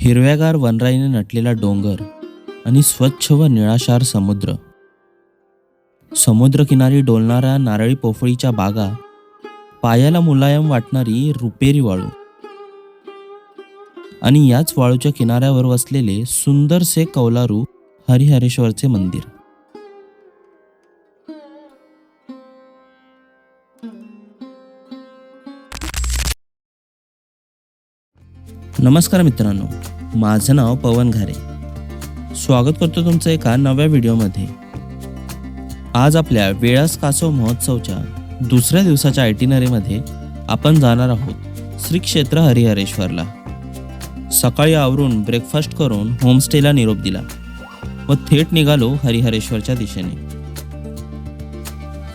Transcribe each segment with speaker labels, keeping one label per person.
Speaker 1: हिरव्यागार वनराईने नटलेला डोंगर आणि स्वच्छ व निळाशार समुद्र. समुद्रकिनारी डोलणाऱ्या नारळी पोफळीच्या बागा पायाला मुलायम वाटणारी रुपेरी वाळू आणि याच वाळूच्या किनाऱ्यावर वसलेले सुंदरसे कौलारू हरिहरेश्वरचे मंदिर. नमस्कार मित्रांनो. माझं नाव पवन घारे. स्वागत करतो तुमचं एका नव्या व्हिडिओमध्ये. आज आपल्या वेळास कासव महोत्सवच्या दुसऱ्या दिवसाच्या आयटिनरीमध्ये आपण जाणार आहोत श्री क्षेत्र हरिहरेश्वरला. सकाळी आवरून ब्रेकफास्ट करून होमस्टेला निरोप दिला व थेट निघालो हरिहरेश्वरच्या दिशेने.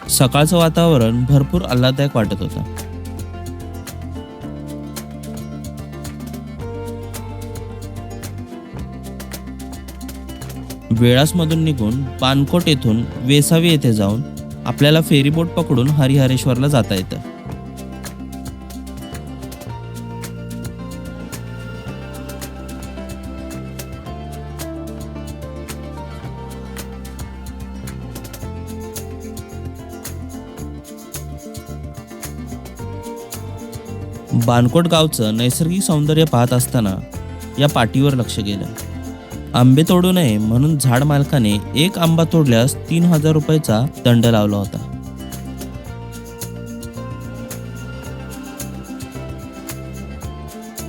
Speaker 1: सकाळचं वातावरण भरपूर आल्हाददायक वाटत होतं. वेळासमधून निघून पानकोट येथून वेसावी येथे जाऊन आपल्याला फेरीबोट पकडून हरिहरेश्वरला जाता येतं. बानकोट गावचं नैसर्गिक सौंदर्य पाहत असताना या पाटीवर लक्ष गेलं. आंबे तोडू नये म्हणून झाड मालकाने एक आंबा तोडल्यास तीन हजार रुपयाचा दंड लावला होता.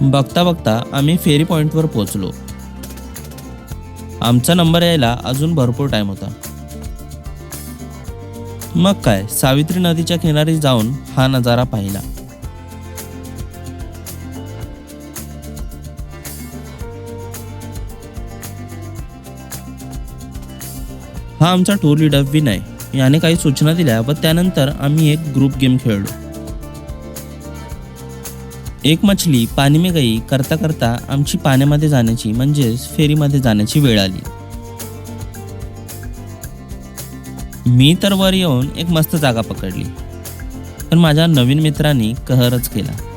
Speaker 1: बघता बघता आम्ही फेरी पॉइंटवर पोहोचलो. आमचा नंबर यायला अजून भरपूर टाइम होता. मग काय सावित्री नदीच्या किनारी जाऊन हा नजारा पाहिला. हा आमचा टूर लीडर विनय. याने काही सूचना दिल्या व त्यानंतर आम्ही एक ग्रुप गेम खेळलो. एक मछली पाणी में गई करता करता आमची पाण्यामध्ये जाण्याची म्हणजेच फेरीमध्ये जाण्याची वेळ आली. मी तर वर येऊन एक मस्त जागा पकडली. पण माझ्या नवीन मित्रांनी कहरच केला.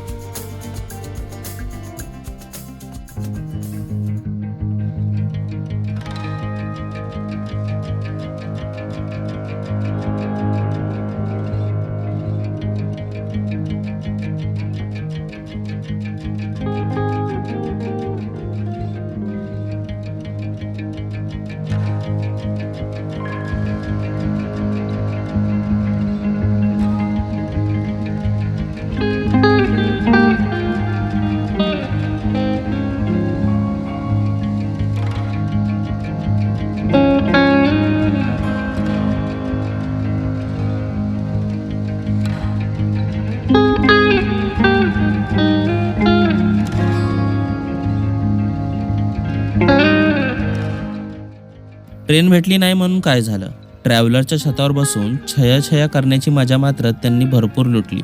Speaker 1: ट्रेन भेटली नाही म्हणून काय झालं? ट्रॅव्हलरच्या छतावर बसून छया छया करण्याची मजा मात्र त्यांनी भरपूर लुटली.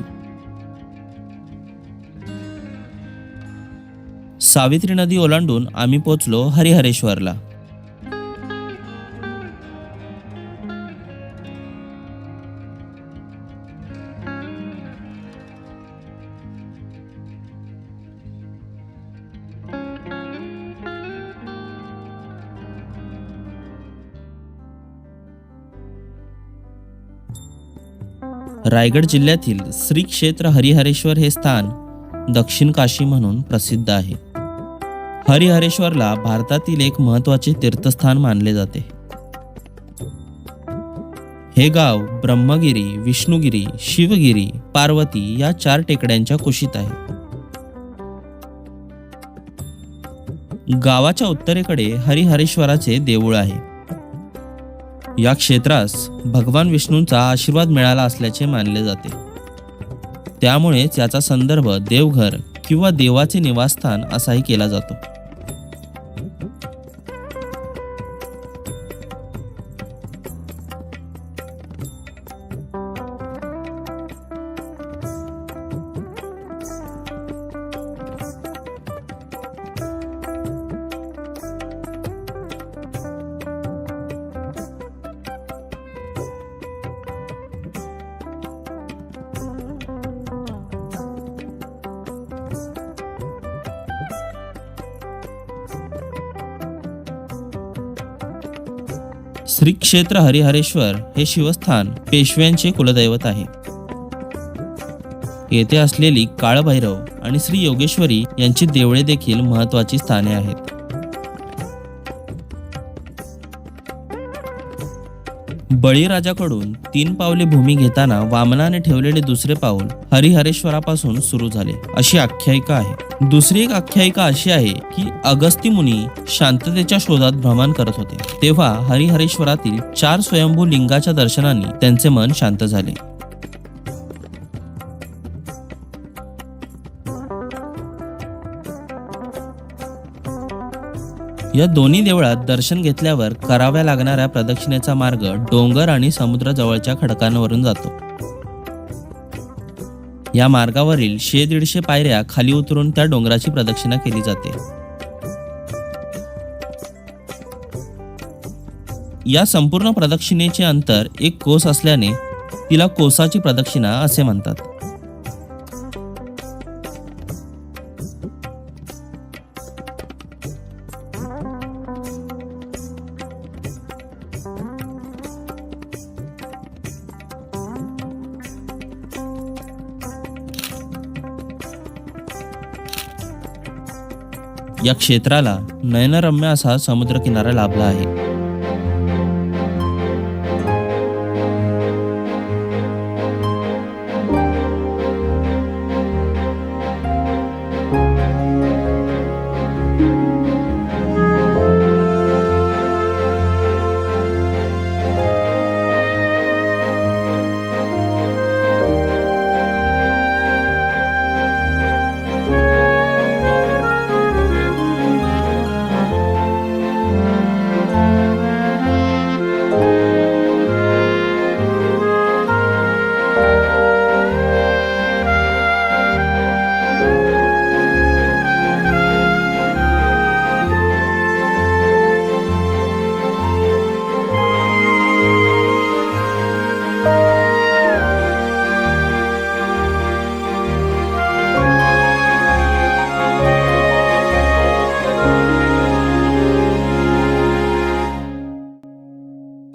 Speaker 1: सावित्री नदी ओलांडून आम्ही पोचलो हरिहरेश्वरला. रायगड जिल्ह्यातील श्री क्षेत्र हरिहरेश्वर हे स्थान दक्षिण काशी म्हणून प्रसिद्ध आहे. हरिहरेश्वरला भारतातील एक महत्त्वाचे तीर्थस्थान मानले जाते. हे गाव ब्रह्मगिरी विष्णुगिरी शिवगिरी पार्वती या चार टेकड्यांच्या कुशीत आहे. गावाच्या उत्तरेकडे हरिहरेश्वराचे देऊळ आहे. या क्षेत्रास भगवान विष्णूंचा आशीर्वाद मिळाला असल्याचे मानले जाते. त्यामुळेच याचा संदर्भ देवघर किंवा देवाचे निवासस्थान असाही केला जातो. श्री क्षेत्र हरिहरेश्वर हे शिवस्थान पेशव्यांचे कुलदैवत आहे. येथे असलेली काळभैरव आणि श्री योगेश्वरी यांची देवळे देखील महत्वाची स्थाने आहेत. बळीराजाकडून तीन पावले भूमी घेताना वामनाने ठेवलेले दुसरे पाऊल हरिहरेश्वरापासून सुरू झाले अशी आख्यायिका आहे. दुसरी एक आख्यायिका अशी आहे की अगस्ती मुनी शांततेच्या शोधात भ्रमण करत होते. तेव्हा हरिहरेश्वरातील चार स्वयंभू लिंगाच्या दर्शनाने त्यांचे मन शांत झाले. या दोन्ही देवळात दर्शन घेतल्यावर कराव्या लागणाऱ्या प्रदक्षिणेचा मार्ग डोंगर आणि समुद्राजवळच्या खडकांवरून जातो. या मार्गावरील शे दीडशे पायऱ्या खाली उतरून त्या डोंगराची प्रदक्षिणा केली जाते. या संपूर्ण प्रदक्षिणेचे अंतर एक कोस असल्याने तिला कोसाची प्रदक्षिणा असे म्हणतात. या क्षेत्राला नयनरम्य असा समुद्रकिनारा लाभला आहे.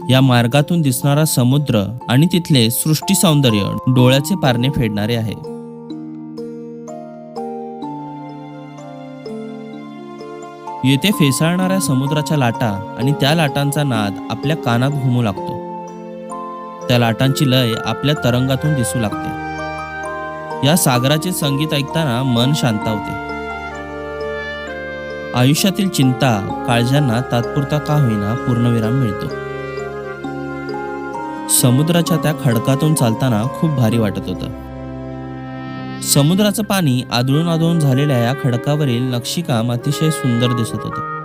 Speaker 1: या मार्गातून दिसणारा समुद्र आणि तिथले सृष्टी सौंदर्य डोळ्याचे पारणे फेडणारे आहे. येथे फेसाळणाऱ्या समुद्राच्या लाटा आणि त्या लाटांचा नाद आपल्या कानात घुमू लागतो. त्या लाटांची लय आपल्या तरंगातून दिसू लागते. या सागराचे संगीत ऐकताना मन शांतावते. आयुष्यातील चिंता काळजांना तात्पुरता का होईना पूर्णविराम मिळतो. समुद्राच्या त्या खडकातून चालताना खूप भारी वाटत होतं. समुद्राचं पाणी आदळून आदळून झालेल्या या खडकावरील नक्षीकाम अतिशय सुंदर दिसत होतं.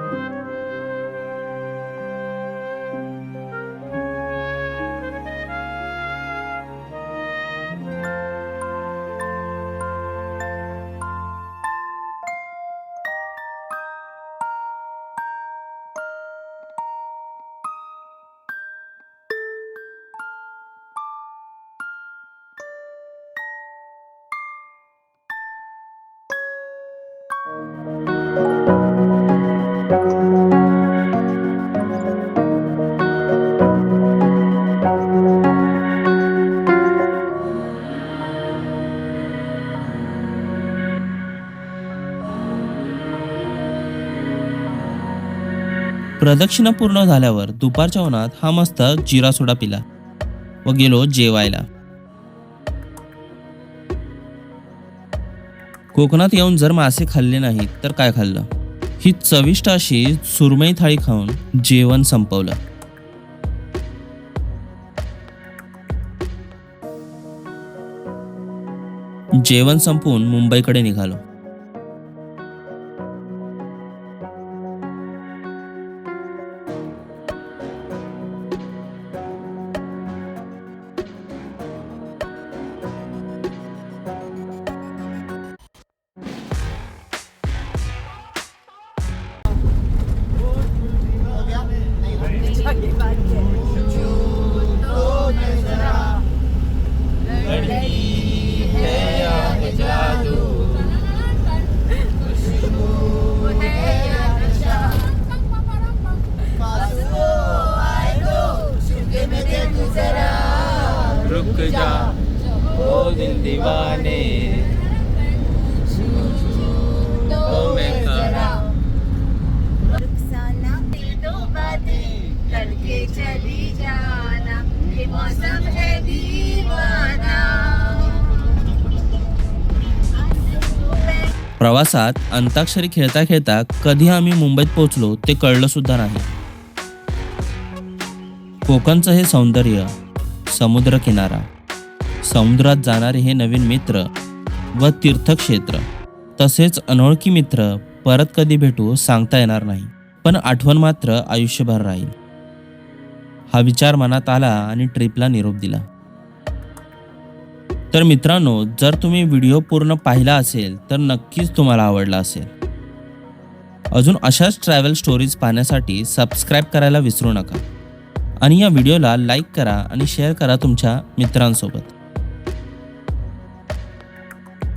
Speaker 1: प्रदक्षिणा पूर्ण झाल्यावर दुपारच्या उन्हात हा मस्त जिरा सोडा पिला व गेलो जेवायला. कोकणात येऊन जर मासे खाल्ले नाहीत तर काय खाल्लं? ही चविष्ट अशी सुरमई थाळी खाऊन जेवण संपवलं. जेवण संपवून मुंबईकडे निघालो. जा ओ दिल दीवाने। तो मैं करा।
Speaker 2: रुखसाना दिल तो बातें करके चली जाना। ये मौसम है दीवाना।
Speaker 1: प्रवासात अंताक्षरी खेळता खेळता कधी आम्ही मुंबईत पोहोचलो ते कळलं सुद्धा नाही. कोकणचं हे सौंदर्य समुद्र किनारा समुद्रात जाणारे हे नवीन मित्र व तीर्थक्षेत्र तसेच अनोळखी मित्र परत कधी भेटू सांगता येणार नाही पण आठवण मात्र आयुष्यभर राहील. हा विचार मनात आला आणि ट्रिपला निरोप दिला. तर मित्रांनो जर तुम्ही व्हिडिओ पूर्ण पाहिला असेल तर नक्कीच तुम्हाला आवडला असेल. अजून अशाच ट्रॅव्हल स्टोरीज पाहण्यासाठी सबस्क्राईब करायला विसरू नका. आणि या व्हिडिओला लाईक करा आणि शेअर करा तुमच्या मित्रांसोबत.